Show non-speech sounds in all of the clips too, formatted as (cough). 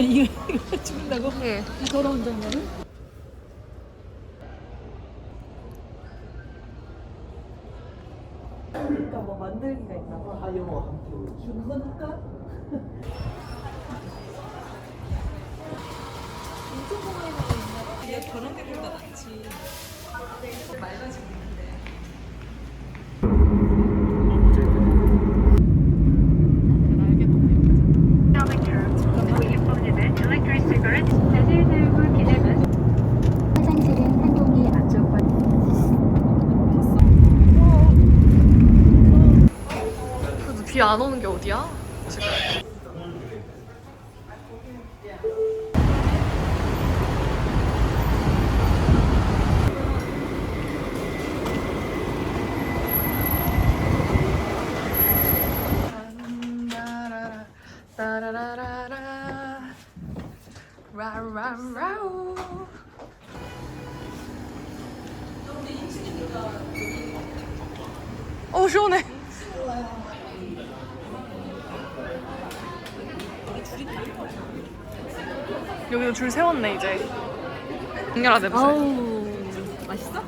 이거 이거 죽는다고? 예. 이 더러운 장면을? 그러니까 뭐 만들기가 있나 봐. 아 이거 그건 할까? 인천 공항에서 있나 봐. 얘 저런 게 보다 낫지. 맑아지고 있는데. economic terms, we implemented electric cigarettes 자질들고 기대는 화장실은 항공기 앞쪽과 그래도 비 안 오는 게 어디야? 지금. 따라라라라. 라라라우. 어 시원해. 여기도 줄 세웠네 이제. 강렬하 냄새. 아우 맛있어?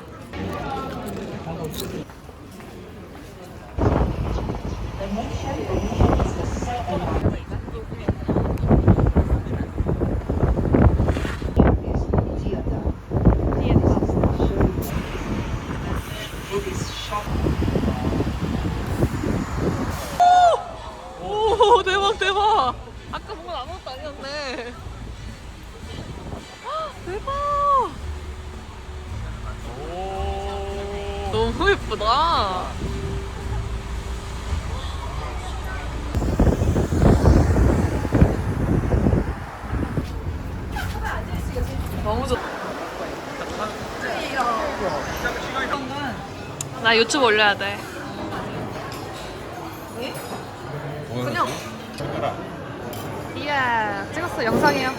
오 대박 대박. 아까 뭔건 아무것도 아니었네. 헉, 대박. 너무 예쁘다. 너무 좋다. 나 유튜브 올려야 돼. 그냥. 이야, 찍었어. 영상이에요.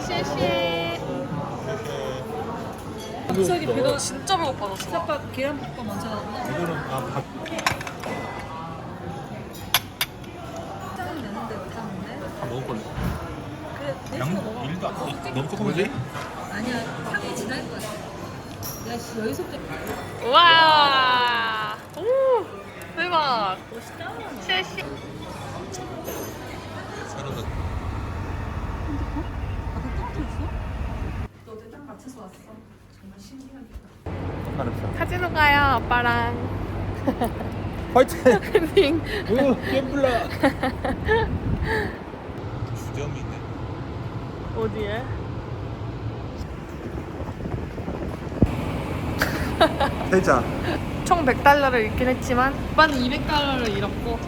시시. 갑자기 배가 진짜 배고파졌어. 쌀밥 계란볶음 먼저 나왔나? 이거는 아, 밥 짜증 내는데 못하는데? 먹을걸래? 그래 양 먹어 일도 안 너무 조금이지? 아니야 향이 진할 것 같아 야씨 여기서부터 우와. 오, 대박. 멋있다 시시. 서른 더 아까 또 있어? 너도 딱 맞춰서 왔어 정말 신기하겠다 가름사 카지노 가요, 아빠랑. 화이팅! (laughs) 팅오 예쁠라 주점이 있네 어디에? 해자 총 100달러를 잃긴 했지만 오빠는 200달러를 잃었고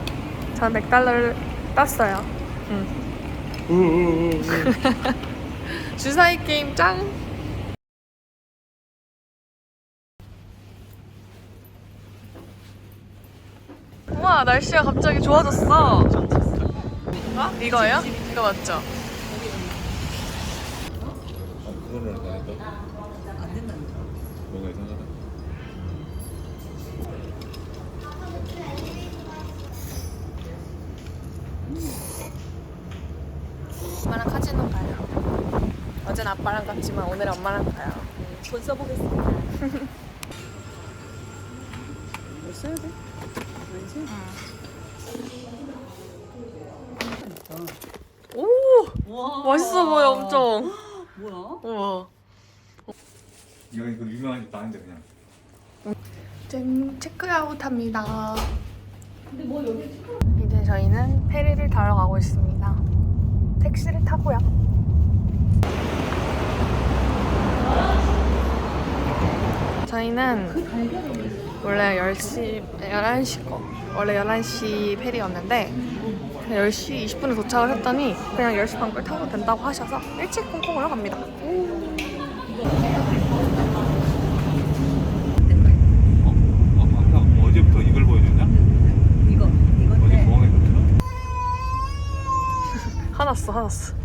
전 100달러를 땄어요. 응. 우우우우 (laughs) 주사위 게임 짱! 우와 날씨가 갑자기 좋아졌어. 어? 이거예요? 이거 맞죠? 그거를 안 했다? 아빠랑 갔지만 오늘은 엄마랑 가요. 돈 써보겠습니다 뭘 써야 돼? 왠지? 오 와 맛있어 보여 엄청. 뭐야? 우와. 이거 이거 유명한 집도 아닌데 그냥 짠 체크아웃합니다. 근데 뭐 여기 이제 저희는 페리를 타러 가고 있습니다. 택시를 타고요. 저희는 원래 10시, 11시 거. 원래 11시 페리였는데 10시 20분에 도착을 했더니 그냥 10시 반걸 타고 된다고 하셔서 일찍 홍콩으로 갑니다. 어? 어? (laughs) 화났어, 화났어.